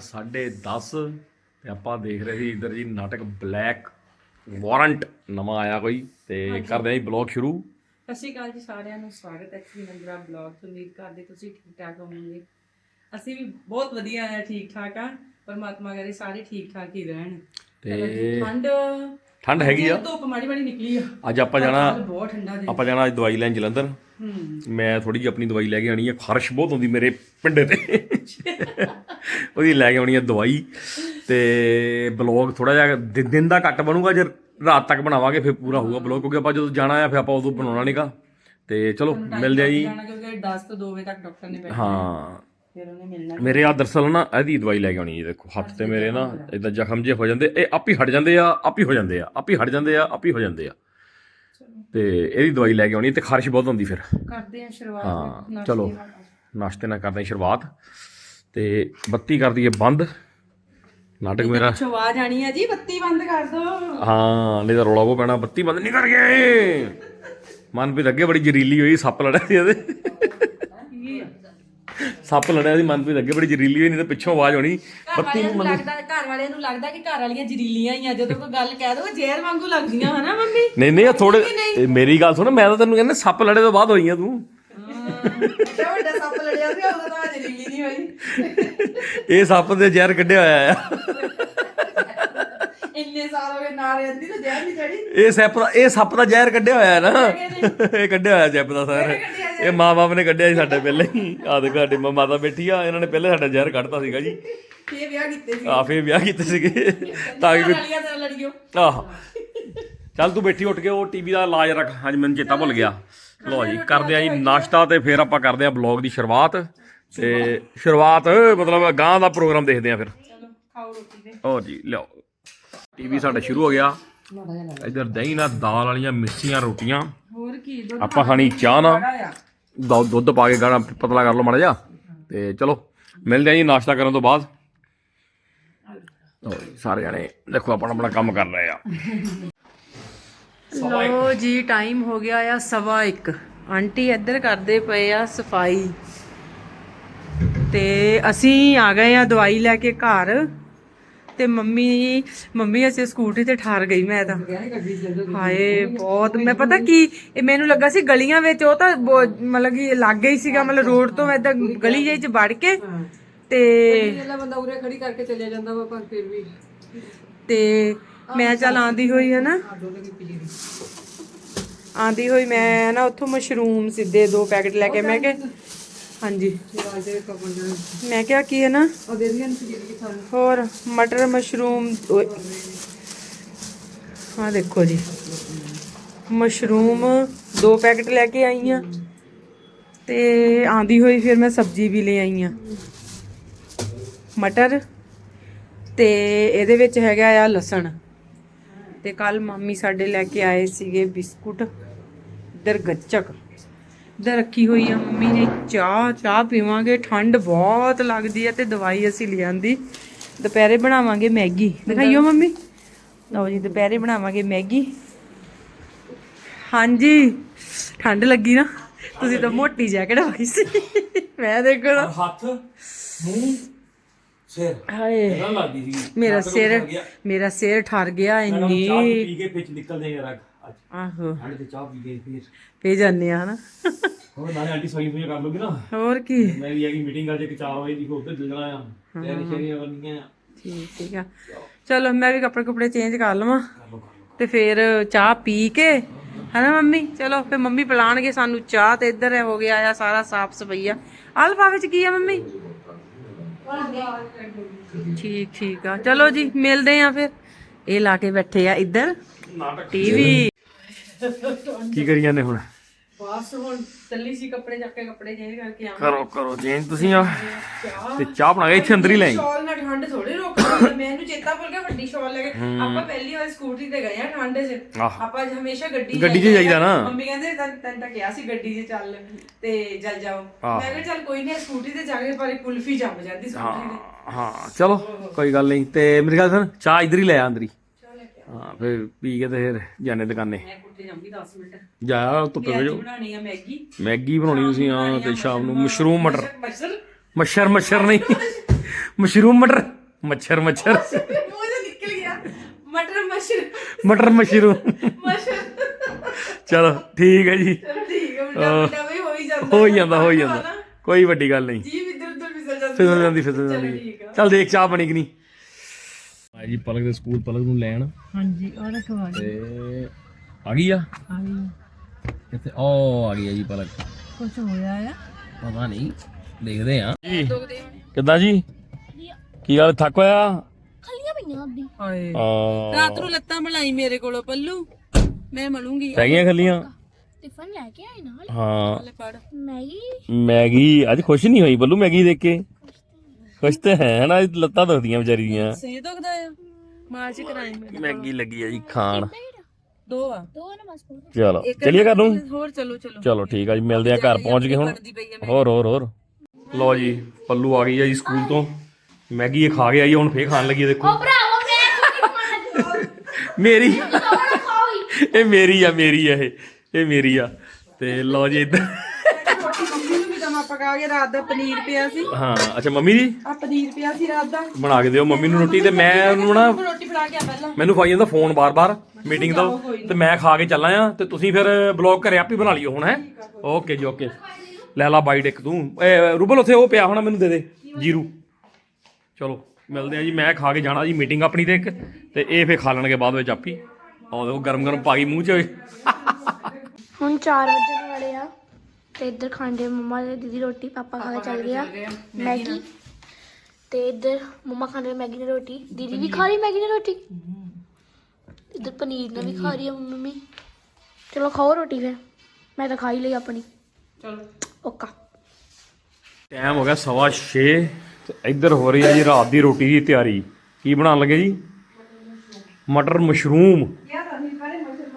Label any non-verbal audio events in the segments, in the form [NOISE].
Time ਹੋ ਗਿਆ 10:30 ਤੇ ਆਪਾਂ ਦੇਖ ਰਹੇ ਸੀ ਇੱਧਰ ਜੀ ਨਾਟਕ ਬਲੈਕ ਵਾਰੰਟ ਨਵਾਂ ਆਇਆ ਕੋਈ ਤੇ ਕਰਦੇ ਆਂ ਜੀ ਬਲੌਗ ਸ਼ੁਰੂ। ਸਤਿ ਸ਼੍ਰੀ ਅਕਾਲ ਜੀ ਸਾਰਿਆਂ ਨੂੰ ਸਵਾਗਤ ਹੈ ਜੀ ਨੰਦਰਾ ਬਲੌਗ ਤੋਂ। ਉਮੀਦ ਕਰਦੇ ਤੁਸੀਂ ਠੀਕ ਠਾਕ ਹੋਵੋਗੇ। ਅਸੀਂ ਵੀ ਬਹੁਤ ਵਧੀਆ ਆ ਠੀਕ ਠਾਕ ਆ। ਪਰਮਾਤਮਾ ਕਰੇ ਸਾਰੇ ਠੀਕ ਠਾਕ ਹੀ ਰਹਿਣ। ਤੇ ਠੰਡ ਠੰਡ ਹੈਗੀ ਆ। ਧੁੱਪ ਮਾੜੀ ਮਾੜੀ ਨਿਕਲੀ ਆ। ਅੱਜ ਆਪਾਂ ਜਾਣਾ ਬਹੁਤ ਠੰਡਾ ਆਪਾਂ ਜਾਣਾ ਅੱਜ ਦਵਾਈ ਲੈਣ ਜਲੰਧਰ। ਮੈਂ ਥੋੜੀ ਜਿਹੀ ਆਪਣੀ ਦਵਾਈ ਲੈ ਕੇ ਆਣੀ ਹੈ ਖਾਰਸ਼ ਬਹੁਤ ਹੁੰਦੀ ਮੇਰੇ ਪਿੰਡੇ ਤੇ। ਉਹਦੀ ਲੈ ਕੇ ਆਉਣੀ ਹੈ ਦਵਾਈ ਤੇ ਬਲੌਗ ਥੋੜਾ ਜਿਹਾ ਦਿ- ਦਿਨ ਦਾ ਘੱਟ ਬਣੂਗਾ ਜੇ ਰਾਤ ਤੱਕ ਬਣਾਵਾਂਗੇ ਫਿਰ ਪੂਰਾ ਹੋਊਗਾ ਬਲੌਗ ਕਿਉਂਕਿ ਆਪਾਂ ਜਦੋਂ ਜਾਣਾ ਆ ਫਿਰ ਆਪਾਂ ਉਦੋਂ ਬਣਾਉਣਾ ਨਹੀਂਗਾ ਤੇ ਚਲੋ ਮਿਲਦੇ ਆ ਜੀ। ਜਾਣਾ ਕਿਉਂਕਿ 10 ਤੋਂ 2 ਵਜੇ ਤੱਕ ਡਾਕਟਰ ਨੇ ਬੈਠਣਾ। ਹਾਂ। ਮੇਰੇ ਆ ਦਰਸਲ ਨਾ ਇਹਦੀ ਦਵਾਈ ਲੈ ਕੇ ਆਉਣੀ ਹੈ ਦੇਖੋ ਹੱਥ ਤੇ ਮੇਰੇ ਨਾ ਇਦਾਂ ਜ਼ਖਮ ਜੇ ਹੋ ਜਾਂਦੇ ਇਹ ਆਪ ਹੀ ਹਟ ਜਾਂਦੇ ਆ ਆਪ ਹੀ ਹੋ ਜਾਂਦੇ ਆ ਆਪ ਹੀ ਹਟ ਜਾਂਦੇ ਆ ਆਪ ਹੀ ਹੋ ਜਾਂਦੇ ਆ। ਤੇ ਇਹਦੀ ਦਵਾਈ ਲੈ ਕੇ ਆਉਣੀ ਤੇ ਖਾਰਿਸ਼ ਬਹੁਤ ਹੁੰਦੀ ਫਿਰ। ਕਰਦੇ ਆ ਸ਼ੁਰੂਆਤ ਹਾਂ ਨਾਸ਼ਤੇ ਚਲੋ ਨਾਲ। ਨਾਸ਼ਤੇ ਨਾਲ ਕਰਦੇ ਹਾਂ ਸ਼ੁਰੂਆਤ। ਤੇ ਬੱਤੀ ਕਰ ਦਈਏ ਬੰਦ। ਨਾਟਕ ਮੇਰਾ ਪਿੱਛੋਂ ਆਵਾਜ਼ ਆਣੀ ਆ ਜੀ ਬੱਤੀ ਬੰਦ ਕਰ ਦੋ। ਹਾਂ ਨਹੀਂ ਤਾਂ ਰੌਲਾ ਕੋ ਪੈਣਾ ਬੱਤੀ ਬੰਦ ਨਹੀਂ ਕਰ ਗਏ ਮਨਪ੍ਰੀਤ ਅੱਗੇ ਬੜੀ ਜ਼ਰੀਲੀ ਹੋਈ ਸੱਪ ਲੜਿਆ ਸੀ ਇਹਦੇ। ਸੱਪ ਲੜਿਆ ਸੀ ਮਨਪ੍ਰੀਤ ਅੱਗੇ ਬੜੀ ਜ਼ਰੀਲੀ ਹੋਈ ਨਹੀਂ ਤਾਂ ਪਿੱਛੋਂ ਆਵਾਜ਼ ਘਰ ਵਾਲਿਆਂ ਨੂੰ ਲੱਗਦਾ ਘਰ ਵਾਲਿਆਂ ਨੂੰ ਲੱਗਦਾ ਕਿ ਘਰ ਵਾਲੀਆਂ ਜ਼ਰੀਲੀਆਂ ਹੀ ਆ ਜਦੋਂ ਕੋਈ ਗੱਲ ਕਹਿ ਦੋ ਜ਼ਹਿਰ ਵਾਂਗੂ ਲੱਗਦੀਆਂ ਹਨਾ ਮੰਮੀ? ਨਹੀਂ ਨਹੀਂ ਥੋੜੇ ਮੇਰੀ ਗੱਲ ਸੁਣ ਮੈਂ ਤਾਂ ਤੈਨੂੰ ਕਹਿੰਦਾ ਸੱਪ ਲੜੇ ਤੋਂ ਬਾਅਦ ਹੋਈਆਂ ਤੂੰ। ਅੱਛਾ ਵੱਡਾ ਸੱਪ ਲੜਿਆ ਸੀ ਉਦੋਂ ਤਾਂ ਜ਼ਰੀਲੀ ਨਹੀਂ ਹੋਈ। ਇਹ ਸੱਪ ਦੇ ਜ਼ਹਿਰ ਕੱਢਿਆ ਹੋਇਆ ਆ। ਇੰਨੇ ਸਾਲ ਹੋ ਗਏ ਨਾਲ ਰਹਿੰਦੀ ਤਾਂ ਜ਼ਹਿਰ ਨਹੀਂ ਚੜੀ ਇਹ ਸੱਪ ਦਾ ਇਹ ਸੱਪ ਦਾ ਜ਼ਹਿਰ ਕੱਢਿਆ ਹੋਇਆ ਹੈ ਨਾ ਇਹ ਕੱਢਿਆ ਹੋਇਆ ਸੱਪ ਦਾ ਸਰ। ਇਹ ਮਾਂ-ਬਾਪ ਨੇ ਕੱਢਿਆ ਸੀ ਸਾਡੇ ਪਹਿਲੇ ਹੀ। ਆ ਦੇਖੋ ਸਾਡੀ ਮਾਤਾ ਬੈਠੀ ਆ। ਇਹਨਾਂ ਨੇ ਪਹਿਲੇ ਸਾਡਾ ਜ਼ਹਿਰ ਕੱਢਤਾ ਸੀਗਾ ਜੀ। ਫੇਰ ਵਿਆਹ ਕੀਤੇ ਸੀ। ਆ ਫੇਰ ਵਿਆਹ ਕੀਤੇ ਸੀਗੇ। ਤਾਂ ਕਿ ਵਾਲੀਆਂ ਤਾਂ ਲੜੀਓ ਆਹ। ਚੱਲ ਤੂੰ ਬੈਠੀ ਉੱਠ ਕੇ ਉਹ ਟੀਵੀ ਦਾ ਇਲਾਜ ਰੱਖ। ਹਾਂਜੀ ਮੈਨੂੰ ਚੇਤਾ ਭੁੱਲ ਗਿਆ। ਲੋ ਜੀ ਕਰਦੇ ਆ ਜੀ ਨਾਸ਼ਤਾ ਤੇ ਫੇਰ ਆਪਾਂ ਕਰਦੇ ਆ ਬਲੌਗ ਦੀ ਸ਼ੁਰੂਆਤ। ਤੇ ਸ਼ੁਰੂਆਤ ਮਤਲਬ ਗਾਂ ਦਾ ਪ੍ਰੋਗਰਾਮ ਦੇਖਦੇ ਆ ਫਿਰ। ਚਲੋ ਖਾਓ ਰੋਟੀ ਤੇ। ਹੋਰ ਜੀ ਲਿਓ ਟੀਵੀ ਸਾਡਾ ਸ਼ੁਰੂ ਹੋ ਗਿਆ। ਇੱਧਰ ਦਹੀਂ ਨਾਲ ਦਾਲ ਵਾਲੀਆਂ ਮਿੱਸੀਆਂ ਰੋਟੀਆਂ। ਹੋਰ ਕੀ ਦੁੱਧ ਆਪਾਂ ਖਾਣੀ ਚਾਹ ਨਾਲ। ਦੁੱਧ ਦੁੱਧ ਪਾ ਕੇ ਗਾਣਾ ਪਤਲਾ ਕਰ ਲਓ ਮਾੜਾ ਜਿਹਾ। ਤੇ ਚਲੋ ਮਿਲਦੇ ਆ ਜੀ ਨਾਸ਼ਤਾ ਕਰਨ ਤੋਂ ਬਾਅਦ। ਲਓ ਜੀ, ਸਾਰੇ ਜਣੇ ਦੇਖੋ ਆਪਣਾ ਆਪਣਾ ਕੰਮ ਕਰ ਰਹੇ ਆ। ਲੋ ਜੀ ਟਾਈਮ ਹੋ ਗਿਆ ਆ ਸਵਾ ਇੱਕ। ਆਂਟੀ ਇੱਧਰ ਕਰਦੇ ਪਏ ਆ ਸਫ਼ਾਈ। ਤੇ ਅਸੀਂ ਆ ਗਏ ਆ ਦਵਾਈ ਲੈ ਕੇ ਘਰ। ਤੇ ਮੰਮੀ ਮੰਮੀ ਅਸੀਂ ਸਕੂਟਰੀ ਤੇ ਠਾਰ ਗਈ ਮੈਂ ਤਾਂ। ਹਾਏ ਬਹੁਤ। ਮੈਂ ਪਤਾ ਕੀ ਇਹ ਮੈਨੂੰ ਲੱਗਾ ਸੀ ਗਲੀਆਂ ਵਿੱਚ ਉਹ ਤਾਂ ਮਤਲਬ ਕਿ ਲੱਗ ਗਈ ਸੀਗਾ ਮਤਲਬ ਰੋਡ ਤੋਂ ਏਦਾਂ ਗਲੀ ਜਿਹੀ ਚ ਵੜ ਕੇ ਤੇ ਪਹਿਲਾਂ ਬੰਦਾ ਉਰੇ ਖੜੀ ਕਰਕੇ ਚਲਿਆ ਜਾਂਦਾ ਵਾ ਪਰ ਫਿਰ ਵੀ। ਤੇ ਮੈਂ ਚੱਲ ਆਂਦੀ ਹੋਈ ਹੈ ਨਾ। ਆਂਦੀ ਹੋਈ ਮੈਂ ਨਾ ਉੱਥੋਂ ਮਸ਼ਰੂਮ ਸਿੱਧੇ ਦੋ ਪੈਕਟ ਲੈ ਕੇ ਮੈਂ ਕਿ ਹਾਂਜੀ। ਮੈਂ ਕਿਹਾ ਕੀ ਹੈ ਨਾ? ਹੋਰ, ਮਟਰ, ਮਸ਼ਰੂਮ ਹਾਂ ਦੇਖੋ ਜੀ। ਮਸ਼ਰੂਮ ਦੋ ਪੈਕਟ ਲੈ ਕੇ ਆਈ ਆ ਤੇ ਆਂਦੀ ਹੋਈ ਫਿਰ ਮੈਂ ਸਬਜ਼ੀ ਵੀ ਲੈ ਆਈ ਆ ਮਟਰ ਤੇ ਇਹਦੇ ਵਿੱਚ ਹੈਗਾ ਆ ਲਸਣ। ਤੇ ਕੱਲ ਮੰਮੀ ਸਾਡੇ ਲੈ ਕੇ ਆਏ ਸੀਗੇ ਬਿਸਕੁਟ। ਇਧਰ ਗੱਚਕ। ਇਧਰ ਰੱਖੀ ਹੋਈ ਆ। ਮੰਮੀ ਨੇ ਚਾਹ ਚਾਹ ਪੀਵਾਂਗੇ। ਠੰਡ ਬਹੁਤ ਲੱਗਦੀ ਹੈ ਤੇ ਦਵਾਈ ਅਸੀਂ ਲਿਆਂਦੀ ਦੁਪਹਿਰੇ ਬਣਾਵਾਂਗੇ ਮੈਗੀ। ਦਿਖਾਈਓ ਮੰਮੀ। ਲਓ ਜੀ ਦੁਪਹਿਰੇ ਬਣਾਵਾਂਗੇ ਮੈਗੀ। ਹਾਂਜੀ ਠੰਡ ਲੱਗੀ ਨਾ। ਤੁਸੀਂ ਤਾਂ ਮੋਟੀ ਜੈਕਟ ਪਾਈ ਸੀ। ਮੈਂ ਦੇਖੋ ਨਾ। ਹੱਥ ਮੂੰਹ ਸਿਰ। ਹਾਏ। ਲੱਗਦੀ ਸੀ। ਮੇਰਾ ਸਿਰ ਮੇਰਾ ਸਿਰ ਠਰ ਗਿਆ ਇੰਨੀ। ਪੀ ਕੇ ਨਿਕਲਦੇ ਆਹੋ। ਆਂਟੀ ਤੇ ਚਾਹ ਪੀ ਕੇ ਫਿਰ। ਪੀ ਜਾਂਦੇ ਆ ਹਨਾ। ਹੋਰ ਨਾਲੇ ਆਂਟੀ ਸੋਈ ਹੋਈ ਕਰ ਲੋਗੀ ਨਾ। ਹੋਰ ਕੀ? ਮੈਂ ਵੀ ਹੈਗੀ ਮੀਟਿੰਗ ਅੱਜ ਇੱਕ 4 ਵਜੇ ਦੀ ਉੱਧਰ ਚੱਲ ਜਾਣਾ ਆ। ਤਿਆਰੀ ਸ਼ੇਰੀਆਂ ਕਰਨੀਆਂ ਆ। ਠੀਕ ਠੀਕ ਆ। ਚਲੋ ਮੈਂ ਵੀ ਕੱਪੜੇ ਕੁਪੜੇ ਚੇਂਜ ਕਰ ਲਵਾਂ। ਤੇ ਫਿਰ ਚਾਹ ਪੀ ਕੇ ਹਨਾ ਮੰਮੀ? ਚਲੋ ਫਿਰ ਮੰਮੀ ਪਿਲਾਣਗੇ ਸਾਨੂੰ ਚਾਹ ਤੇ ਇੱਧਰ ਹੋ ਗਿਆ ਆ ਸਾਰਾ ਸਾਫ਼ ਸਫਾਈਆ ਅਲਫਾ ਵਿੱਚ ਕੀ ਆ ਮੰਮੀ? ਠੀਕ ਠੀਕ ਆ। ਚਲੋ ਜੀ ਮਿਲਦੇ ਆ ਫਿਰ। ਇਹ ਲਾ ਕੇ ਬੈਠੇ ਆ ਇੱਧਰ। ਟੀਵੀ ਕੀ ਕਰੀ ਜਾਂਦੇ ਹੁਣ? ਬਸ ਹੁਣ ਚੱਲੀ ਸੀ ਕੱਪੜੇ ਚੱਕ ਕੇ ਕੱਪੜੇ ਚੇਂਜ ਕਰਕੇ ਆ ਕਰੋ ਕਰੋ ਚੇਂਜ ਤੁਸੀਂ ਆ। ਤੇ ਚਾਹ। ਬਣਾ ਕੇ ਇੱਥੇ ਅੰਦਰ ਹੀ ਲੈ ਆਈ। ਸ਼ਾਲ ਨਾਲ ਠੰਡ ਥੋੜੀ ਰੋਕਦੀ ਮੈਨੂੰ ਚੇਤਾ ਭੁੱਲ ਗਿਆ ਵੱਡੀ ਸ਼ਾਲ ਲੈ ਕੇ। ਆਪਾਂ ਪਹਿਲੀ ਵਾਰ ਸਕੂਟਰੀ ਤੇ ਗਏ ਆ ਠੰਡ 'ਚ। ਆਪਾਂ ਹਮੇਸ਼ਾ ਗੱਡੀ ਗੱਡੀ 'ਚ ਜਾਈਦਾ ਨਾ। ਮੰਮੀ ਕਹਿੰਦੇ ਤੈਨੂੰ ਤੈਨੂੰ ਤਾਂ ਕਿਹਾ ਸੀ ਗੱਡੀ 'ਚ ਚੱਲ ਤੇ ਜਲ ਜਾਓ। ਮੈਂ ਕਿਹਾ ਚੱਲ ਕੋਈ ਨਹੀਂ ਸਕੂਟਰੀ ਤੇ ਜਾ ਕੇ ਪਰ ਕੁਲਫੀ ਜੰਮ ਜਾਂਦੀ ਸਕੂਟਰੀ ਤੇ। ਹਾਂ ਚਲੋ ਕੋਈ ਗੱਲ ਨਹੀਂ ਤੇ ਮੇਰੀ ਗੱਲ ਸੁਣ ਚਾਹ ਇੱਧਰ ਹੀ ਲੈ ਆ ਅੰਦਰ ਹੀ ਹਾਂ ਫਿਰ ਪੀ ਕੇ ਤੇ ਫਿਰ ਜਾਣੇ ਦੁਕਾਨੇ। ਮੈਂ ਕੁੱਤੇ ਜਾਂਗੀ 10 ਮਿੰਟ। ਜਾਇਆ ਧੁੱਪੇ ਅੱਜ ਵਜੋ ਬਣਾਣੀ ਆ ਮੈਗੀ। ਮੈਗੀ ਬਣਾਉਣੀ ਤੁਸੀਂ ਆ ਤੇ ਸ਼ਾਮ ਨੂੰ ਮਸ਼ਰੂਮ। ਮਟਰ। ਮੱਛਰ ਮੱਛਰ ਨਹੀਂ। ਮਸ਼ਰੂਮ ਮਟਰ। ਮੱਛਰ ਮੱਛਰ। ਮੂੰਹ ਤੋਂ ਨਿਕਲ ਗਿਆ। ਮਟਰ ਮਸ਼ਰ ਮਟਰ ਮਸ਼ਰੂਮ। ਮਸ਼ਰ ਚਲੋ ਠੀਕ ਹੈ ਜੀ। ਚਲੋ ਠੀਕ ਹੈ ਮੁੰਡਾ ਮੁੰਡਾ ਵੀ ਹੋ ਹੀ ਜਾਂਦਾ। ਹੋ ਹੀ ਜਾਂਦਾ ਹੋ ਹੀ ਜਾਂਦਾ। ਕੋਈ ਵੱਡੀ ਗੱਲ ਨਹੀਂ। ਜੀ ਇੱਧਰ ਉੱਧਰ ਫਿਸਲ ਜਾਂਦੀ ਫਿਸਲ ਜਾਂਦੀ ਫਿਸਲ ਚਲੋ ਜਾਂਦੀ। ਠੀਕ ਆ। ਚੱਲ ਦੇਖ ਚਾਹ ਬਣੀ ਕਿ ਨਹੀਂ? ਜੀ ਪਲਕ ਦੇ ਸਕੂਲ ਪਲਕ ਨੂੰ ਲੈਣ। ਹਾਂਜੀ ਉਹ ਰਖਵਾ ਤੇ ਆ ਗਈ ਆ? ਆ ਗਈ ਕਿੱਥੇ? ਉਹ ਆ ਗਈ ਆ ਜੀ ਪਲਕ। ਕੁਝ ਹੋਇਆ ਆ? ਪਤਾ ਨਹੀਂ ਦੇਖਦੇ ਆ। ਜੀ। ਕਿੱਦਾਂ ਜੀ? ਕੀ ਗੱਲ ਥੱਕ ਹੋਇਆ? ਹਾਏ। ਆ। ਰਾਤ ਨੂੰ ਲੱਤਾਂ ਬਣਾਈ ਮੇਰੇ ਕੋਲੋਂ ਪੱਲੂ। ਮੈਂ ਮਲੂੰਗੀ। ਰਹਿ ਗਈਆਂ ਖੱਲੀਆਂ? ਟਿਫਨ ਲੈ ਕੇ ਆਏ ਨਾਲ। ਹਾਂ। ਲੈ ਮੈਗੀ। ਮੈਗੀ ਅੱਜ ਖੁਸ਼ ਨਹੀਂ ਹੋਈ ਬੱਲੂ ਮੈਗੀ ਦੇਖ ਕੇ। ਖੁਸ਼ ਤੇ ਹੈ ਨਾ ਇਹ ਲੱਤਾਂ ਦੁਖਦੀਆਂ ਵਿਚਾਰੀ ਦੀਆਂ। ਸੇ ਦੁਖਦਾ ਆ। ਮਾਰਚ ਕਰਾਈ ਮੈਂ। ਮੈਗੀ ਲੱਗੀ ਆ ਜੀ ਖਾਣ। ਦੋ ਆ। ਦੋ ਨਾ ਬਸ। ਚਲੋ ਚਲਿਏ ਘਰ ਨੂੰ? ਹੋਰ ਚਲੋ ਚਲੋ। ਚਲੋ ਠੀਕ ਆ ਜੀ ਮਿਲਦੇ ਆ ਘਰ ਪਹੁੰਚ ਗਏ ਹੁਣ। ਹੋਰ ਹੋਰ ਹੋਰ। ਲਓ ਜੀ ਪੱਲੂ ਆ ਗਈ ਆ ਜੀ ਸਕੂਲ ਤੋਂ। ਮੈਗੀ ਇਹ ਖਾ ਕੇ ਆਈ ਆ, ਹੁਣ ਫੇਰ ਖਾਣ ਲੱਗੀ ਆ ਦੇਖੋ। ਭਰਾਵਾ ਮੈਂ ਮੇਰੀ ਇਹ ਮੇਰੀ ਆ ਮੇਰੀ ਆ ਇਹ। ਇਹ ਮੇਰੀ ਆ। ਤੇ ਲਓ ਜੀ ਇੱਧਰ। ਪਕਾ ਕੇ ਰਾਤ ਦਾ ਪਨੀਰ ਪਿਆ ਸੀ। ਹਾਂ ਅੱਛਾ ਮੰਮੀ ਜੀ? ਆ ਪਨੀਰ ਪਿਆ ਸੀ ਰਾਤ ਦਾ। ਬਣਾ ਕੇ ਦਿਓ ਮੰਮੀ ਨੂੰ ਰੋਟੀ ਤੇ ਮੈਂ ਉਹਨੂੰ ਨਾ ਰੋਟੀ ਫੜਾ ਕੇ ਆ ਪਹਿਲਾਂ। ਮੈਨੂੰ ਖਵਾਈ ਜਾਂਦਾ ਫੋਨ ਬਾਰ-ਬਾਰ ਮੀਟਿੰਗ ਦਾ। ਤੇ ਮੈਂ ਖਾ ਕੇ ਚੱਲਾਂ ਆ ਤੇ ਤੁਸੀਂ ਫਿਰ ਬਲੌਗ ਘਰੇ ਆਪੇ ਬਣਾ ਲਿਓ ਹੁਣ ਹੈ? ਓਕੇ ਜੀ ਓਕੇ। ਲੈ ਲਾ ਬਾਈਟ ਇੱਕ ਤੂੰ। ਇਹ ਰੂਬਲ ਉੱਥੇ ਉਹ ਪਿਆ ਹੋਣਾ ਮੈਨੂੰ ਦੇ ਦੇ ਜੀਰੂ। ਚਲੋ ਮਿਲਦੇ ਆ ਜੀ ਮੈਂ ਖਾ ਕੇ ਜਾਣਾ ਜੀ ਮੀਟਿੰਗ ਆਪਣੀ ਤੇ ਇੱਕ ਤੇ ਇਹ ਫੇਰ ਖਾ ਲੈਣਗੇ ਬਾਅਦ ਵਿੱਚ ਆਪੀ ਆਹ ਦੇਖੋ ਗਰਮ ਗਰਮ ਪਾ ਗਈ ਮੂੰਹ 'ਚ। ਹੁਣ 4 ਵਜੇ ਵਾਲੇ ਆ। ਤੇ ਇੱਧਰ ਖਾਂਦੇ ਮੰਮਾ ਤੇ ਦੀਦੀ ਰੋਟੀ ਪਾਪਾ ਖਾ ਕੇ ਚੱਲ ਗਿਆ ਮੈਗੀ ਤੇ ਇੱਧਰ ਮੰਮਾ ਖਾਂਦੇ ਮੈਗੀ ਨੇ ਰੋਟੀ। ਦੀਦੀ ਵੀ ਖਾ ਰਹੀ ਮੈਗੀ ਨੇ ਰੋਟੀ? ਇੱਧਰ ਪਨੀਰ ਨਾਲ ਵੀ ਖਾ ਰਹੀ ਆ ਮੰਮੀ। ਚਲੋ ਖਾਓ ਰੋਟੀ ਫਿਰ। ਮੈਂ ਤਾਂ ਖਾ ਹੀ ਲਈ ਆਪਣੀ। ਚਲੋ। ਓਕਾ। ਟਾਈਮ ਹੋ ਗਿਆ ਸਵਾ 6 ਤੇ ਇੱਧਰ ਹੋ ਰਹੀ ਹੈ ਜੀ ਰਾਤ ਦੀ ਰੋਟੀ ਦੀ ਤਿਆਰੀ। ਕੀ ਬਣਾਉਣ ਲੱਗੇ ਜੀ? ਮਟਰ ਮਸ਼ਰੂਮ।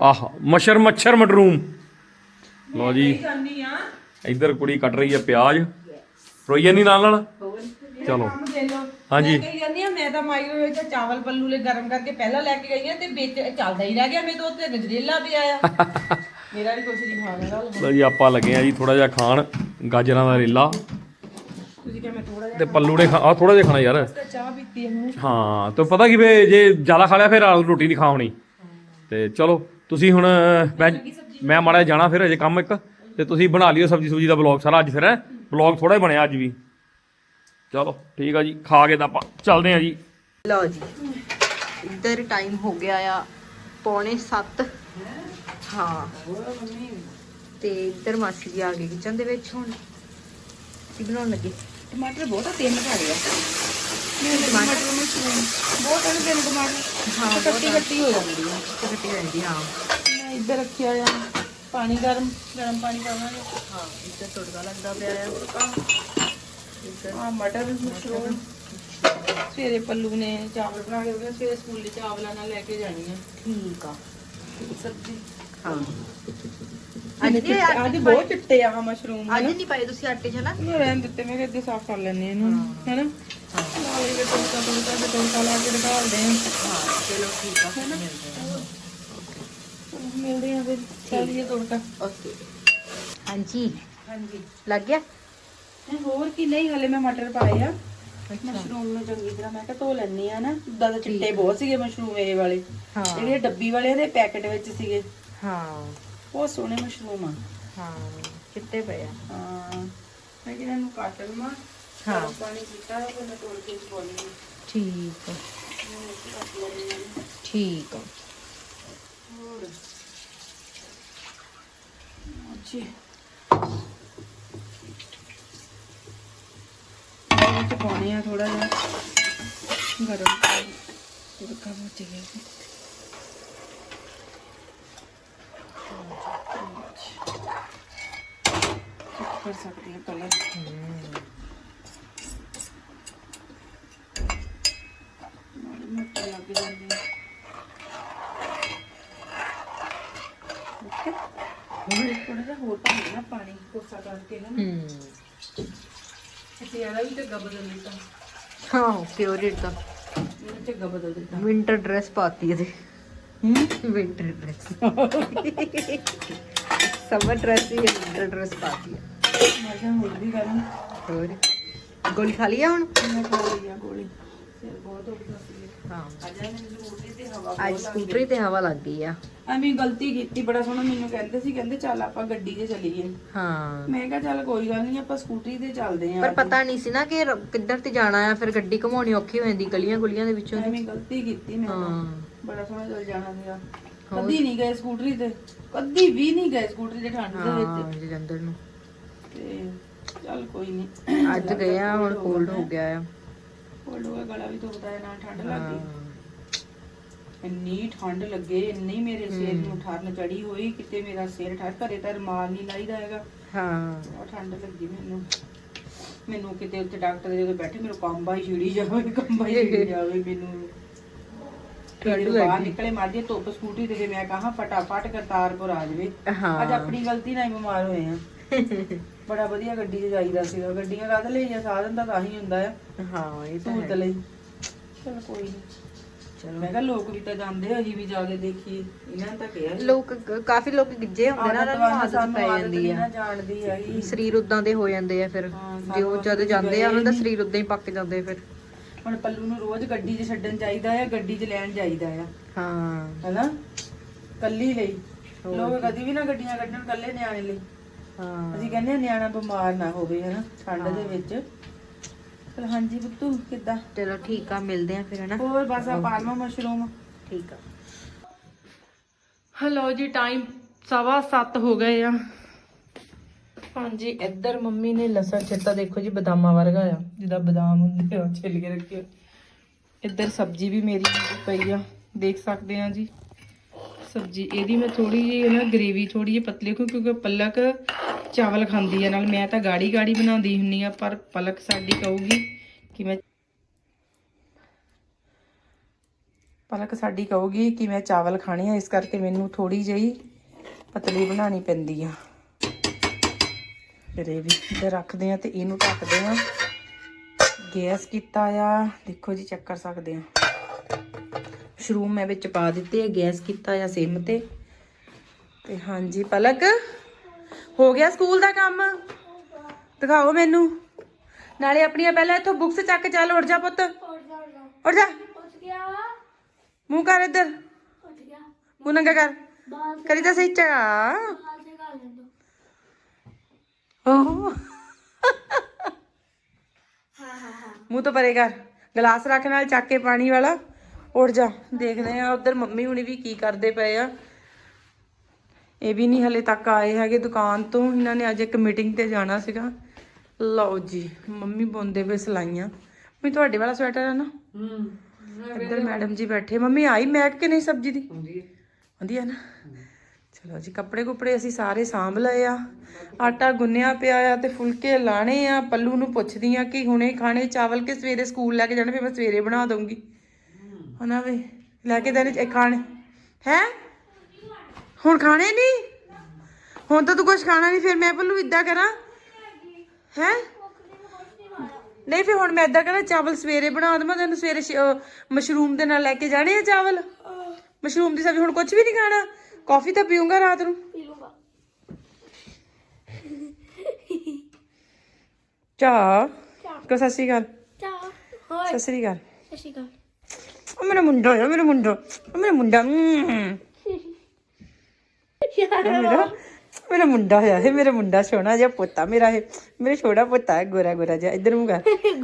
ਆਹ ਮਸ਼ਰ ਮੱਛਰ ਮਟਰੂਮ। ਲਓ ਜੀ। ਇੱਧਰ ਕੁੜੀ ਕੱਟ ਰਹੀ ਹੈ ਪਿਆਜ਼। ਰੋਈਏ ਨਹੀਂ ਨਾਲ ਨਾਲ? ਚਲੋ। ਲੋ ਹਾਂਜੀ ਕਹੀ ਜਾਂਦੀ ਆ ਮੈਂ ਤਾਂ ਮਾਈਕ੍ਰੋਵੇਵ 'ਚ ਚਾਵਲ ਪੱਲੂ ਲਈ ਗਰਮ ਕਰਕੇ ਪਹਿਲਾਂ ਲੈ ਕੇ ਗਈ ਆ ਤੇ ਵਿੱਚ ਚੱਲਦਾ ਹੀ ਰਹਿ ਗਿਆ ਮੇਰੇ ਤੋਂ ਉੱਤੇ ਗਜਰੇਲਾ ਪਿਆ ਆ। [LAUGHS] ਮੇਰਾ ਵੀ ਕੁਛ ਨਹੀਂ ਖਾਣਾ ਲਓ ਜੀ ਆਪਾਂ ਲੱਗੇ ਆ ਜੀ ਥੋੜਾ ਜਿਹਾ ਖਾਣ ਗਾਜਰਾਂ ਦਾ ਰੇਲਾ। ਤੁਸੀਂ ਕਿਹਾ ਮੈਂ ਥੋੜਾ ਤੇ ਪੱਲੂ ਨੇ ਆ ਥੋੜਾ ਜਿਹਾ ਖਾਣਾ ਯਾਰ। ਜਿਹਾ ਚਾਹ ਪੀਤੀ ਹੈ ਤੇ ਪਤਾ ਕੀ ਵੇ ਜੇ ਜ਼ਿਆਦਾ ਖਾ ਲਿਆ ਫਿਰ ਰੋਟੀ ਨਹੀਂ ਖਾਣੀ ਤੇ ਚਲੋ ਤੁਸੀਂ ਹੁਣ ਮੈਂ ਮਾੜਾ ਜਿਹਾ ਜਾਣਾ ਫਿਰ ਅਜੇ ਕੰਮ ਇੱਕ। ਤੇ ਤੁਸੀਂ ਬਣਾ ਲਿਓ ਸਬਜੀ ਸੁਬਜੀ ਦਾ ਬਲੌਗ ਸਾਰਾ ਅੱਜ ਫਿਰ ਹੈ? ਬਲੌਗ ਥੋੜਾ ਹੀ ਬਣਿਆ ਅੱਜ ਵੀ। ਚਲੋ ਠੀਕ ਆ ਜੀ ਖਾ ਕੇ ਤਾਂ ਆਪਾਂ ਚੱਲਦੇ ਆ ਜੀ। ਲਓ ਜੀ ਇੱਧਰ ਟਾਈਮ ਹੋ ਗਿਆ ਆ ਪੌਣੇ 7 ਹਾਂ ਤੇ ਇੱਧਰ ਮਾਸੀ ਜੀ ਆ ਗਏ ਕਿਚਨ ਦੇ ਵਿੱਚ ਹੁਣ। ਕੀ ਬਣਾਉਣ ਲੱਗੇ? ਟਮਾਟਰ ਬਹੁਤ ਆ ਤਿੰਨ ਪਾ ਲਿਆ ਟਮਾਟਰ? ਬਹੁਤ ਹਨ ਤਿੰਨ ਟਮਾਟਰ। ਹਾਂ ਕੱਟੀ ਕੱਟੀ ਹੋ ਜਾਂਦੀ ਆ। ਕੱਟੀ ਜਾਂਦੀ ਹਾਂ। ਮੈਂ ਇੱਧਰ ਰੱਖਿਆ ਆ। ਪਾਣੀ ਗਰਮ ਗਰਮ ਪਾਣੀ ਪਾਵਾਂਗੇ। ਹਾਂ ਇੱਧਰ ਤੜਕਾ ਲੱਗਦਾ ਪਿਆ ਆ। ਆ ਮਟਰ ਮਸ਼ਰੂਮ ਸਵੇਰੇ ਪੱਲੂ ਨੇ ਚਾਵਲ ਬਣਾ ਕੇ ਦਿੱਤੇ ਸਵੇਰੇ ਸਕੂਲ ਦੇ ਚਾਵਲਾਂ ਨਾਲ ਲੈ ਕੇ ਜਾਣੀ ਆ। ਠੀਕ ਆ। ਸਬਜ਼ੀ। ਹਾਂ। ਅੱਜ ਬਹੁਤ ਚਿੱਟੇ ਆ ਮਸ਼ਰੂਮ ਅੱਜ ਨਹੀਂ ਪਾਏ ਤੁਸੀਂ ਆਟੇ 'ਚ ਨਾ ਮੈਂ ਰਹਿਣ ਦਿੱਤੇ ਮੈਂ ਕਿਹਾ ਇੱਥੇ ਸਾਫ਼ ਕਰ ਲੈਣੇ ਇਹਨੂੰ ਹੈਨਾ? ਨਾਲ ਇਹ ਤੜਕਾ ਤੇ ਤੜਕਾ ਲਾ ਕੇ ਨਿਕਾਲਦੇ ਆ ਹਾਂ। ਚਲੋ ਠੀਕ ਆ ਮਿਲਦੇ ਮਿਲਦੇ ਆ ਫਿਰ। ਚੱਲੀਏ ਤੜਕਾ ਓਕੇ। ਹਾਂਜੀ। ਹਾਂਜੀ। ਲੱਗ ਗਿਆ? ਨਹੀਂ ਹੋਰ ਕੀ ਨਹੀਂ ਹਲੇ ਮੈਂ ਮਟਰ ਪਾਏ ਆ। ਮਸ਼ਰੂਮ ਨੂੰ ਚੰਗੀ ਤਰ੍ਹਾਂ ਮੈਂ ਕਿਹਾ ਧੋ ਲੈਣੀ ਆ ਨਾ। ਉਦਾਂ ਤਾਂ ਚਿੱਟੇ ਬਹੁਤ ਸੀਗੇ ਮਸ਼ਰੂਮ ਇਹ ਵਾਲੇ। ਹਾਂ। ਜਿਹੜੇ ਡੱਬੀ ਵਾਲੇ ਦੇ ਪੈਕੇਟ ਵਿੱਚ ਸੀਗੇ। ਹਾਂ। ਬਹੁਤ ਸੋਹਣੇ ਮਸ਼ਰੂਮ ਆ। ਹਾਂ ਕਿੱਤੇ ਪਏ ਆ। ਹਾਂ। ਮੈਂ ਕਿਹਾ ਇਹਨੂੰ ਕੱਟ ਲਵਾਂ। ਹਾਂ। ਪਾਣੀ ਕੀਤਾ ਹੈ ਫਿਰ ਮੈਂ ਤੋੜ ਕੇ ਪਾਉਣੀ ਠੀਕ ਆ। ਠੀਕ ਆ। ਜੀ। ਇਹਦੇ ਵਿੱਚ ਪਾਉਣੇ ਆ ਥੋੜਾ ਜਿਹਾ। ਗਰਮ ਤੜਕਾ ਮੁੱਚ ਗਿਆ ਸੀ ਕਰ ਸਕਦੇ ਹਾਂ ਕਲਰ ਮਾੜੀ ਲੱਗ ਜਾਂਦੀ ਹੈ ਓਕੇ ਹੁਣ ਥੋੜਾ ਹੋਰ ਪਾਣੀ ਨਾ ਪਾਣੀ ਕੋਸਾ ਕਰਕੇ ਨਾ। ਹੂੰ। ਅਸੀਂ ਇਹਦਾ ਵੀ ਝੱਗਾ ਬਦਲ ਦਿੱਤਾ। ਹਾਂ ਫੇਵਰੇਟ ਦਾ ਇਹਨੇ ਝੱਗਾ ਬਦਲ ਦਿੱਤਾ। ਵਿੰਟਰ ਡਰੈਸ ਪਾਤੀ ਇਹਦੇ। ਹੂੰ? ਵਿੰਟਰ ਡਰੈਸ ਸਮਰ ਡਰੈਸ ਹੀ ਵਿੰਟਰ ਡਰੈਸ ਪਾਤੀ ਹੈ। ਮੈਂ ਕਿਹਾ ਹੋਰ ਵੀ ਕਰਾਂ ਹੋਰ? ਗੋਲੀ ਖਾ ਲਈ ਆ ਹੁਣ? ਮੈਂ ਖਾ ਲਈ ਆ ਗੋਲੀ। ਸਿਰ ਬਹੁਤ ਦੁਖਦਾ ਸੀ। ਹਾਂ। ਅੱਜ ਮੈਨੂੰ ਸਕੂਟਰੀ ਤੇ ਹਵਾ ਅੱਜ ਸਕੂਟਰੀ ਤੇ ਹਵਾ ਲੱਗ ਗਈ ਆ। ਐਵੇਂ ਗਲਤੀ ਕੀਤੀ ਬੜਾ ਸੋਹਣਾ ਮੈਨੂੰ ਕਹਿੰਦੇ ਸੀ ਕਹਿੰਦੇ ਚੱਲ ਆਪਾਂ ਗੱਡੀ 'ਤੇ ਚੱਲੀਏ। ਹਾਂ। ਮੈਂ ਕਿਹਾ ਚੱਲ ਕੋਈ ਗੱਲ ਨਹੀਂ ਆਪਾਂ ਸਕੂਟਰੀ ਤੇ ਚੱਲਦੇ ਆਂ ਪਰ ਪਤਾ ਨਹੀਂ ਸੀ ਨਾ ਕਿ ਰ- ਕਿੱਧਰ ਤੇ ਜਾਣਾ ਆ ਫਿਰ ਗੱਡੀ ਘਮਾਉਣੀ ਔਖੀ ਹੋ ਜਾਂਦੀ ਗਲੀਆਂ ਗੁਲੀਆਂ ਦੇ ਵਿੱਚੋਂ ਐਵੇਂ ਗਲਤੀ ਕੀਤੀ ਮੈਂ ਤਾਂ। ਹਾਂ। ਬੜਾ ਸੋਹਣਾ ਚੱਲ ਜਾਣਾ ਸੀਗਾ। ਕਦੀ ਨਹੀਂ ਗਏ ਸਕੂਟਰੀ ਤੇ ਕਦੀ ਵੀ ਨਹੀਂ ਗਏ ਸਕੂਟਰੀ ਤੇ ਠੰਡ ਦੇ ਵਿੱਚ। ਹਾਂ ਜਲੰਧਰ ਨੂੰ। ਤੇ ਚੱਲ ਕੋਈ ਨਹੀਂ। ਅੱਜ ਗਏ ਆ ਹੁਣ ਕੋਲਡ ਹੋ ਗਿਆ ਆ। ਕੋਲਡ ਹੋ ਗਿਆ ਗਲਾ ਵੀ ਦੁਖਦਾ ਹੈ ਨਾਲ ਠੰਡ ਲੱਗ ਗਈ ਇੰਨੀ ਠੰਡ ਲੱਗੇ ਇੰਨੀ ਮੇਰੇ ਸਿਰ ਨੂੰ ਠਰਨ ਚੜੀ ਹੋਈ ਕਿਤੇ ਮੇਰਾ ਸਿਰ ਠਰ ਘਰੇ ਤਾਂ ਰਮਾਲ ਨਹੀਂ ਲਾਈਦਾ ਹੈਗਾ। ਹਾਂ। ਬਹੁਤ ਠੰਡ ਲੱਗੀ ਮੈਨੂੰ। ਮੈਨੂੰ ਕਿਤੇ ਉੱਥੇ ਡਾਕਟਰ ਦੇ ਜਦੋਂ ਬੈਠੇ ਮੈਨੂੰ ਕੰਬਾ ਹੀ ਛਿੜੀ ਜਾਵੇ ਕੰਬਾ ਹੀ ਛਿੜੀ ਜਾਵੇ ਮੈਨੂੰ। ਠੰਡ ਬਾਹਰ ਨਿਕਲੇ ਮਾਰਦੀ ਧੁੱਪ ਸਕੂਟੀ ਤੇ ਜੇ ਮੈਂ ਕਹਾ ਫਟਾਫਟ ਕਰਤਾਰਪੁਰ ਆ ਜਾਵੇ। ਹਾਂ। ਅੱਜ ਆਪਣੀ ਗਲਤੀ ਨਾਲ ਹੀ ਬਿਮਾਰ ਹੋਏ ਆ। ਬੜਾ ਵਧੀਆ ਗੱਡੀ 'ਚ ਜਾਈਦਾ ਸੀਗਾ। ਗੱਡੀਆਂ ਕਾਹਦੇ ਲਈ ਜਾਂ ਸਾਧਨ ਤਾਂ ਤਾਂ ਹੀ ਹੁੰਦਾ ਆ। ਹਾਂ ਇਹ ਤਾਂ ਸਹੂਲਤ ਲਈ। ਚਲ ਕੋਈ ਨਹੀਂ ਚਲ। ਮੈਂ ਕਿਹਾ ਲੋਕ ਵੀ ਤਾਂ ਜਾਂਦੇ ਆ ਅਸੀਂ ਵੀ ਜਾ ਕੇ ਦੇਖੀਏ। ਇਹਨਾਂ ਨੇ ਤਾਂ ਕਿਹਾ ਸੀ। ਲੋਕ ਕਾਫੀ ਲੋਕ ਗਿੱਜੇ ਹੁੰਦੇ ਨਾ ਉਹਨਾਂ ਨੂੰ ਆਦਤ ਸਾਨੂੰ ਪੈ ਆਦਤ ਜਾਂਦੀ ਨਹੀਂ ਆ। ਨਾ ਜਾਣਦੀ ਹੈਗੀ। ਸਰੀਰ ਉਦਾਂ ਦੇ ਹੋ ਜਾਂਦੇ ਆ ਫਿਰ। ਹਾਂ, ਜੇ ਉਹ ਜਦ ਜਾਂਦੇ ਆ ਉਹਨਾਂ ਦਾ ਸਰੀਰ ਉਦਾਂ ਹੀ ਪੱਕ ਜਾਂਦੇ ਫਿਰ। ਹੁਣ ਪੱਲੂ ਨੂੰ ਰੋਜ਼ ਗੱਡੀ 'ਚ ਛੱਡਣ ਚਾਹੀਦਾ ਆ ਗੱਡੀ 'ਚ ਲੈਣ ਚਾਹੀਦਾ ਆ। ਹਾਂ। ਹੈਨਾ? ਕੱਲੀ ਲਈ। ਲੋਕ ਕਦੀ ਵੀ ਨਾ ਗੱਡੀਆਂ ਕੱਢਣ ਕੱਲੇ ਨਿਆਣੇ ਲਈ। ਹਾਂ। ਅਸੀਂ ਕਹਿੰਦੇ ਆ ਨਿਆਣਾ ਬਿਮਾਰ ਨਾ ਹੋਵੇ ਹੈਨਾ ਠੰਡ ਦੇ ਵਿੱਚ। ਚਲ ਹਾਂਜੀ ਬੁੱਤੂ ਕਿੱਦਾਂ? ਚਲੋ ਠੀਕ ਆ ਮਿਲਦੇ ਆ ਫਿਰ ਹਨਾ। ਹੋਰ ਬਸ ਆ ਪਾਲਮਾ ਮਸ਼ਰੂਮ। ਠੀਕ ਆ। ਹਲੋ ਜੀ ਟਾਈਮ ਸਵਾ 7 ਹੋ ਗਏ ਆ। ਹਾਂਜੀ ਇੱਧਰ ਮੰਮੀ ਨੇ ਲਸਣ ਛਿੱਤਾ ਦੇਖੋ ਜੀ ਬਦਾਮਾਂ ਵਰਗਾ ਆ ਜਿਹਦਾ ਬਦਾਮ ਹੁੰਦੇ ਆ ਛਿੱਲ ਕੇ ਰੱਖਿਓ ਇੱਧਰ ਸਬਜ਼ੀ ਵੀ ਮੇਰੀ ਪਈ ਆ ਦੇਖ ਸਕਦੇ ਆ ਜੀ। ਸਬਜ਼ੀ, ਇਹਦੀ ਮੈਂ ਥੋੜੀ ਜਿਹੀ ਨਾ ਗ੍ਰੇਵੀ ਥੋੜੀ ਜਿਹੀ ਪਤਲੀ ਕਿਉਂ- ਕਿਉਂਕਿ ਪਲਕ ਚਾਵਲ ਖਾਂਦੀ ਆ ਨਾਲ। ਮੈਂ ਤਾਂ ਗਾੜੀ ਗਾੜੀ ਬਣਾਉਂਦੀ ਹੁੰਨੀ ਆ, ਪਰ ਪਲਕ ਸਾਡੀ ਕਹੂਗੀ ਕਿ ਮੈਂ ਪਲਕ ਸਾਡੀ ਕਹੂਗੀ ਕਿ ਮੈਂ ਚਾਵਲ ਖਾਣੇ ਆ, ਇਸ ਕਰਕੇ ਮੈਨੂੰ ਥੋੜੀ ਜਿਹੀ ਪਤਲੀ ਬਣਾਉਣੀ ਪੈਂਦੀ ਆ। ਫਿਰ ਇਹ ਰੱਖਦੇ ਆ ਤੇ ਇਹਨੂੰ ਢੱਕਦੇ ਆ। ਗੈਸ ਕੀਤਾ ਆ, ਦੇਖੋ ਜੀ ਚੈੱਕ ਕਰ ਸਕਦੇ ਆ। ਮਸ਼ਰੂਮ ਮੈਂ ਵਿੱਚ ਪਾ ਦਿੱਤੇ ਆ ਗੈਸ ਕੀਤਾ ਆ ਸਿਮ ਤੇ। ਤੇ ਹਾਂਜੀ ਪਲਕ। ਹੋ ਗਿਆ ਸਕੂਲ ਦਾ ਕੰਮ? ਦਿਖਾਓ ਮੈਨੂੰ। ਨਾਲੇ ਆਪਣੀਆਂ ਪਹਿਲਾਂ ਇੱਥੋਂ ਬੁੱਕਸ ਚੱਕ ਚੱਲ ਉੱਠ ਜਾ ਪੁੱਤ। ਉੱਠ ਜਾ। ਮੂੰਹ ਕਰ ਇੱਧਰ। ਮੂੰਹ ਨੰਗਾ ਕਰ। ਕਰੀ ਤਾਂ ਸਹੀ ਚਾ ਓਹ। ਮੂੰਹ ਤੋਂ ਪਰੇ ਕਰ। ਗਲਾਸ ਰੱਖ ਨਾਲ ਚੱਕ ਕੇ ਪਾਣੀ ਵਾਲਾ। ਉੱਠ ਜਾ ਦੇਖਦੇ ਆ ਉਧਰ ਮੰਮੀ ਹੁਣੀ ਵੀ ਕੀ ਕਰਦੇ ਪਏ ਆ। ਇਹ ਵੀ ਨਹੀਂ ਹਲੇ ਤੱਕ ਆਏ ਹੈਗੇ ਦੁਕਾਨ ਤੋਂ ਇਹਨਾਂ ਨੇ ਅੱਜ ਇੱਕ ਮੀਟਿੰਗ ਤੇ ਜਾਣਾ ਸੀਗਾ। ਲਓ ਜੀ ਮੰਮੀ ਬੁਣਦੇ ਪਏ ਸਲਾਈਆਂ। ਮੈਂ ਤੁਹਾਡੇ ਵਾਲਾ ਸਵੈਟਰ ਹੈ ਨਾ? ਇੱਧਰ ਮੈਡਮ ਜੀ ਬੈਠੇ। ਮੰਮੀ ਆਈ ਮੈਕ ਕਿ ਨਹੀਂ ਸਬਜ਼ੀ ਦੀ? ਵਧੀਆ ਨਾ? ਚਲੋ ਜੀ ਕੱਪੜੇ ਕੁਪੜੇ ਅਸੀਂ ਸਾਰੇ ਸਾਂਭ ਲਏ ਆ। ਆਟਾ ਗੁੰਨਿਆ ਪਿਆ ਆ ਤੇ ਫੁਲਕੇ ਲਾਣੇ ਆ। ਪੱਲੂ ਨੂੰ ਪੁੱਛਦੀ ਆ ਕਿ ਹੁਣੇ ਖਾਣੇ ਚਾਵਲ ਕਿ ਸਵੇਰੇ ਸਕੂਲ ਲੈ ਕੇ ਜਾਣੇ ਫਿਰ ਮੈਂ ਸਵੇਰੇ ਬਣਾ ਦਊਂਗੀ। ਹਨਾ ਵੇ ਲੈ ਕੇ ਦੇਣੇ ਇਹ ਖਾਣੇ। ਹੈ? ਹੁਣ ਖਾਣੇ ਨਹੀਂ? ਹੁਣ ਤਾਂ ਤੂੰ ਕੁਝ ਖਾਣਾ ਨਹੀਂ ਫਿਰ ਮੈਂ ਪੱਲੂ ਇਦਾਂ ਕਰਾਂ। ਹੈ? ਨਹੀਂ ਫਿਰ ਹੁਣ ਮੈਂ ਇਦਾਂ ਕਰਾਂ ਚਾਵਲ ਸਵੇਰੇ ਬਣਾ ਦਵਾਂ ਤੈਨੂੰ ਸਵੇਰੇ ਮਸ਼ਰੂਮ ਦੇ ਨਾਲ ਲੈ ਕੇ ਜਾਣੇ ਆ ਚਾਵਲ? ਮਸ਼ਰੂਮ ਦੀ ਸਬਜ਼ੀ ਹੁਣ ਕੁਝ ਵੀ ਨਹੀਂ ਖਾਣਾ। ਕਾਫੀ ਤਾਂ ਪੀਊਂਗਾ ਰਾਤ ਨੂੰ। ਚਾਹ। ਕੋ ਸਤਿ ਸ਼੍ਰੀ ਅਕਾਲ। ਸਤਿ ਸ਼੍ਰੀ ਅਕਾਲ। ਉਹ ਮੇਰਾ ਮੁੰਡਾ ਆ ਮੇਰਾ ਮੁੰਡਾ ਉਹ ਮੇਰਾ ਮੁੰਡਾ ਹਮ। ਮੇਰਾ ਮੇਰਾ ਮੁੰਡਾ ਹੋਇਆ ਇਹ ਮੇਰਾ ਮੁੰਡਾ ਸੋਹਣਾ ਜਿਹਾ ਪੁੱਤਾ ਮੇਰਾ ਇਹ ਮੇਰੇ ਛੋਟਾ ਪੁੱਤਾ ਹੈ ਗੋਰਾ ਗੋਰਾ ਜਿਹਾ ਇੱਧਰ ਮੂੰਹ ਕਰ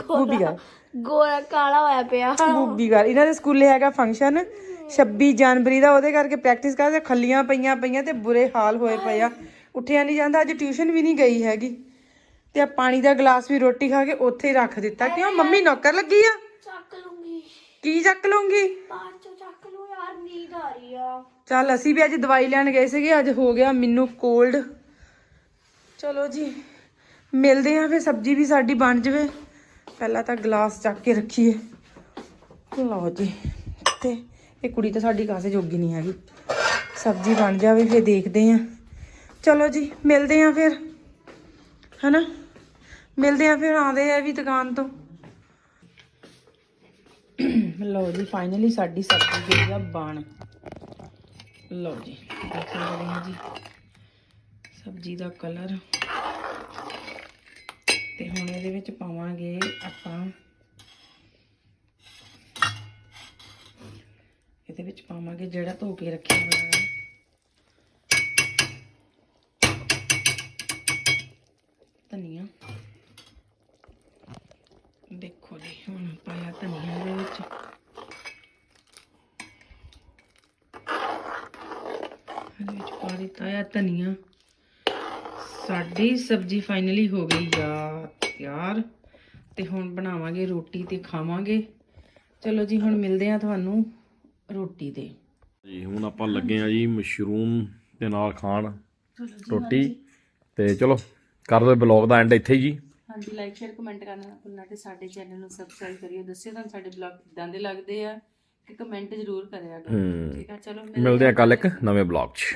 ਬੂਬੀ ਕਰ ਗੋਰਾ ਕਾਲਾ ਹੋਇਆ ਪਿਆ ਬੂਬੀ ਕਰ ਇਹਨਾਂ ਦੇ ਸਕੂਲੇ ਹੈਗਾ ਫੰਕਸ਼ਨ 26 ਜਨਵਰੀ ਦਾ ਉਹਦੇ ਕਰਕੇ ਪ੍ਰੈਕਟਿਸ ਕਰਦੇ ਖੱਲੀਆਂ ਪਈਆਂ ਪਈਆਂ ਤੇ ਬੁਰੇ ਹਾਲ ਹੋਏ ਪਏ ਆ। ਉੱਠਿਆ ਨਹੀਂ ਜਾਂਦਾ ਅੱਜ ਟਿਊਸ਼ਨ ਵੀ ਨਹੀਂ ਗਈ ਹੈਗੀ। ਤੇ ਆ ਪਾਣੀ ਦਾ ਗਲਾਸ ਵੀ ਰੋਟੀ ਖਾ ਕੇ ਉੱਥੇ ਹੀ ਰੱਖ ਦਿੱਤਾ। ਕਿਉਂ? ਮੰਮੀ ਨੌਕਰ ਲੱਗੀ ਆ? ਕੀ ਚੱਕ ਲੂੰਗੀ ਬਾਅਦ ਚੋਂ ਚੱਕ ਲੂ ਯਾਰ ਨੀਂਦ ਆ ਰਹੀ ਆ। ਚੱਲ ਅਸੀਂ ਵੀ ਅੱਜ ਦਵਾਈ ਲੈਣ ਗਏ ਸੀਗੇ ਅੱਜ ਹੋ ਗਿਆ ਮੈਨੂੰ ਕੋਲਡ। ਚਲੋ ਜੀ ਮਿਲਦੇ ਆਂ ਫਿਰ ਸਬਜ਼ੀ ਵੀ ਸਾਡੀ ਬਣ ਜਵੇ। ਪਹਿਲਾਂ ਤਾਂ ਗਲਾਸ ਚੱਕ ਕੇ ਰੱਖੀਏ। ਲਓ ਜੀ ਤੇ ਇਹ ਕੁੜੀ ਤਾਂ ਸਾਡੀ ਕਾਸੇ ਜੋਗੀ ਨਹੀਂ ਹੈਗੀ। ਸਬਜ਼ੀ ਬਣ ਜਾਵੇ ਫਿਰ ਦੇਖਦੇ ਆਂ ਚਲੋ ਜੀ ਮਿਲਦੇ ਆਂ ਫਿਰ। ਹਨਾ? ਮਿਲਦੇ ਆਂ ਫਿਰ ਆਉਂਦੇ ਆ ਵੀ ਦੁਕਾਨ ਤੋਂ। ਲਓ ਜੀ ਫਾਈਨਲੀ ਸਾਡੀ ਸਬਜ਼ੀ ਗਈ ਆ ਬਣ। ਲਓ ਜੀ, ਦੇਖ ਸਕਦੇ ਹਾਂ ਜੀ, ਸਬਜ਼ੀ ਦਾ ਕਲਰ ਤੇ ਹੁਣ ਇਹਦੇ ਵਿੱਚ ਪਾਵਾਂਗੇ ਆਪਾਂ, ਇਹਦੇ ਵਿੱਚ ਪਾਵਾਂਗੇ ਜਿਹੜਾ ਧੋ ਕੇ ਰੱਖਿਆ ਹੋਇਆ ਹੈ। ਧਨੀਆ ਦੇਖੋ ਜੀ ਹੁਣ ਪਾਇਆ ਧਨੀਆ ਇਹਦੇ ਵਿੱਚ ਇਹਦੇ ਵਿੱਚ ਪਾ ਦਿੱਤਾ ਆ ਧਨੀਆ। ਸਾਡੀ ਸਬਜ਼ੀ ਫਾਈਨਲੀ ਹੋ ਗਈ ਆ ਤਿਆਰ। ਤੇ ਹੁਣ ਬਣਾਵਾਂਗੇ ਰੋਟੀ ਤੇ ਖਾਵਾਂਗੇ। ਚਲੋ ਜੀ ਹੁਣ ਮਿਲਦੇ ਆ ਤੁਹਾਨੂੰ ਰੋਟੀ ਤੇ। ਜੀ ਹੁਣ ਆਪਾਂ ਲੱਗੇ ਆ ਜੀ ਮਸ਼ਰੂਮ ਦੇ ਨਾਲ ਖਾਣ ਰੋਟੀ। ਤੇ ਚਲੋ ਕਰ ਦੋ ਬਲੌਗ ਦਾ ਐਂਡ ਇੱਥੇ ਜੀ। ਹਾਂਜੀ ਲਾਈਕ ਸ਼ੇਅਰ ਕਮੈਂਟ ਕਰਨਾ ਨਾ ਭੁੱਲਣਾ ਤੇ ਸਾਡੇ ਚੈਨਲ ਨੂੰ ਸਬਸਕ੍ਰਾਈਬ ਕਰਿਓ। ਦੱਸਿਓ ਤੁਹਾਨੂੰ ਸਾਡੇ ਬਲੌਗ ਕਿਦਾਂ ਦੇ ਲੱਗਦੇ ਆ ਕਿ ਕਮੈਂਟ ਜ਼ਰੂਰ ਕਰਿਆ ਕਰੋ। ਠੀਕ ਆ ਚਲੋ ਮਿਲਦੇ ਆ ਕੱਲ ਇੱਕ ਨਵੇਂ ਬਲੌਗ 'ਚ।